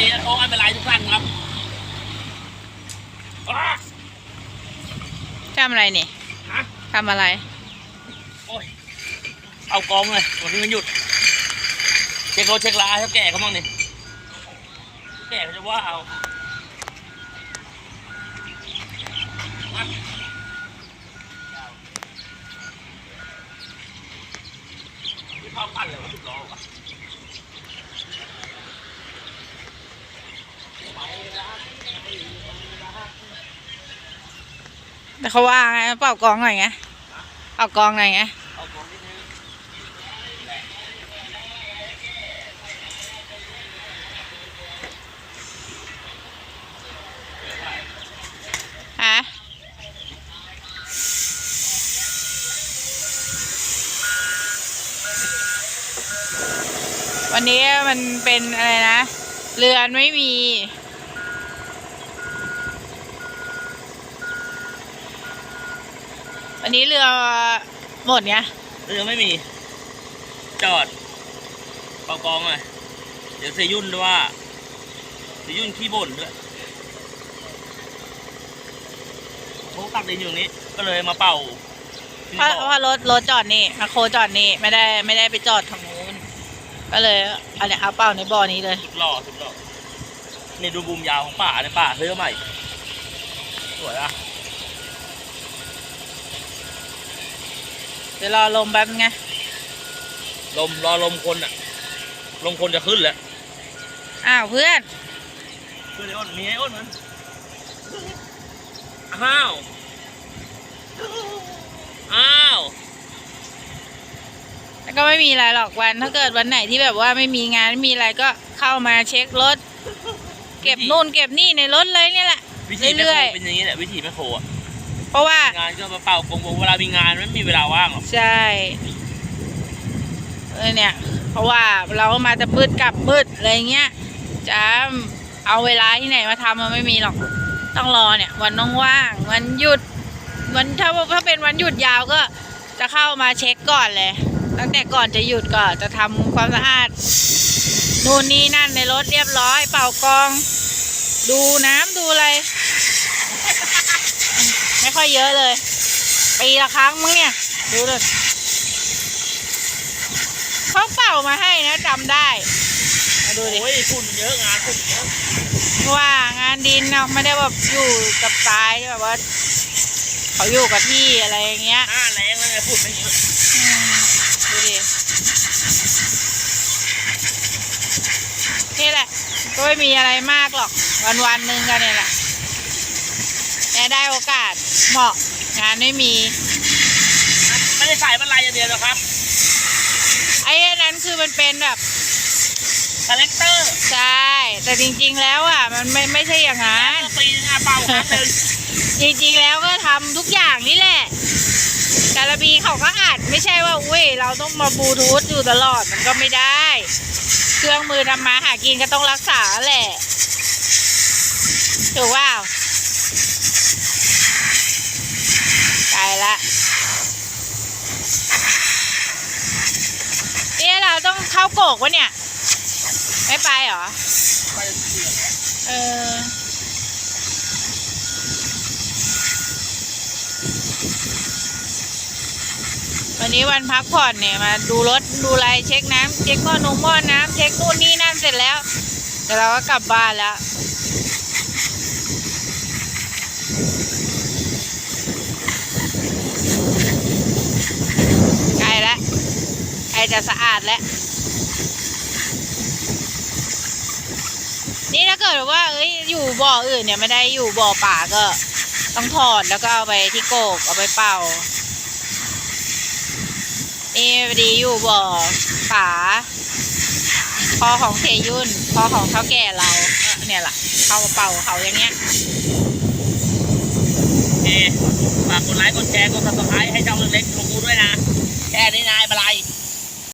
ปีโอ้ไม่เป็นไรทุกท่านครับอ้าทำอะไรนี่ฮะทำอะไร โอ้ย เอากองเลยวันนี้มันหยุด เช็ครถเช็คลาให้เขาแก่เขาบ้างดิแก่เขาจะว่าเอามานี่เข้าปั้นเลยวะสิบล้อวะไปนะ แต่เขาว่าไงเป่ากองหน่อยไงเป่ากองหน่อยไงเอากองนิดนึงฮะวันนี้มันเป็นอะไรนะ เรือนไม่มี วันนี้เรือหมดไงเรือไม่มี จอดเป่ากองเลยเดี๋ยวเซยุ่นด้วยว่าเซยุ่นขี้บ่นด้วยเขาตักดินอยู่ตรงนี้ ก็เลยมาเป่าที่เพราะบ่อเพราะรถรถจอดนี่มาโคจอดนี่ไม่ได้ไม่ได้ไปจอดทางนู้นก็เลยเอาเนี่ยเอาเป่าในบ่อนี้เลย สุดหล่อสุดหล่อนี่ดูบูมยาวของป่าเนี่ยป่าเรือใหม่สวยอะ เดี๋ยวรอลมแป๊บนึงไงลมรอลมคนอะ ลมคนจะขึ้นแล้วอ้าวเพื่อนคือไอ้อ้นมีไอ้อ้นมันอ้าวอ้าวแล้วก็ไม่มีอะไรหรอกวัน ถ้าเกิดวันไหนที่แบบว่าไม่มีงานไม่มีอะไรก็เข้ามาเช็ครถ เก็บนู่นเก็บนี่ในรถเลยเนี่ยแหละวิธีแม่เรื่โคอยเป็นอย่างนี้แหละวิธีแม่โคอะๆ เพราะว่า งานก็มาเป่ากงวงเวลามีงานไม่มีเวลาว่างหรอกใช่เออเนี่ย เพราะว่าเราก็มาจะมืดกลับมืดอะไรเงี้ยจะเอาเวลาที่ไหนมาทำมันไม่มีหรอก ต้องรอเนี่ย วันว่างๆวันหยุดวันถ้าถ้าเป็นวันหยุดยาวก็จะเข้ามาเช็คก่อนเลย ตั้งแต่ก่อนจะหยุดก็จะทำความสะอาดนู่นนี่นั่นในรถเรียบร้อย เป่ากอง ดูน้ำดูอะไร ไม่ค่อยเยอะเลย ปีละครั้งมั้งเนี่ย ดูเลยเขาเป่ามาให้นะจำได้มาดูดิโอ้ยฝุ่นเยอะงานฝุ่นเยอะเพราะว่างานดินเนาะไม่ได้แบบอยู่กับทรายแบบว่าเขาอยู่กับที่อะไรอย่างเงี้ยหน้าแรงแล้วไงฝุ่นไม่เยอะอืมดูดินี่แหละก็ไม่มีอะไรมากหรอกวันวันๆหนึ่งกันเนี่ยแหละแต่ได้โอกาส เหมาะงานไม่มี ไม่ได้ใส่บันไลอย่างเดียวหรอกครับไอ้อันนั้นคือมันเป็นแบบคาแรคเตอร์ใช่ แต่จริงๆแล้วอะ มันไม่ไม่ใช่อย่างนั้น ปีนึงอะเป่าครั้งหนึ่งจริงๆแล้วก็ทำทุกอย่างนี่แหละการบีเขาก็อัดไม่ใช่ว่าอุ้ยเราต้องมาบลูทูธอยู่ตลอดมันก็ไม่ได้ เครื่องมือทำมาหากินก็ต้องรักษาแหละถูกว่าตายละ ข้าวโกกวะเนี่ย ไม่ไปเหรอ เออ วันนี้วันพักผ่อนเนี่ยมาดูรถดูไรเช็คน้ำเช็คหม้อนงหม้อน้ำเช็คนู่นนี่นั่นเสร็จแล้วเดี๋ยวเราก็กลับบ้านแล้วใกล้แล้วใกล้จะสะอาดแล้ว นี่ถ้าเกิดว่าเอ้ยอยู่บ่ออื่นเนี่ยไม่ได้อยู่บ่อป่าก็ ต้องถอดแล้วก็เอาไปที่โกกเอาไปเป่านี่พอดีอยู่บ่อป่าพอของเทยุ่นพอของเท่าแก่เราเนี่ยแหละเข้าเป่าเขาอย่างเงี้ยโอฝากกดไลค์กดแชร์กดซับสไครต์ให้ช่องเล็กๆของกูด้วยนะแค่นี้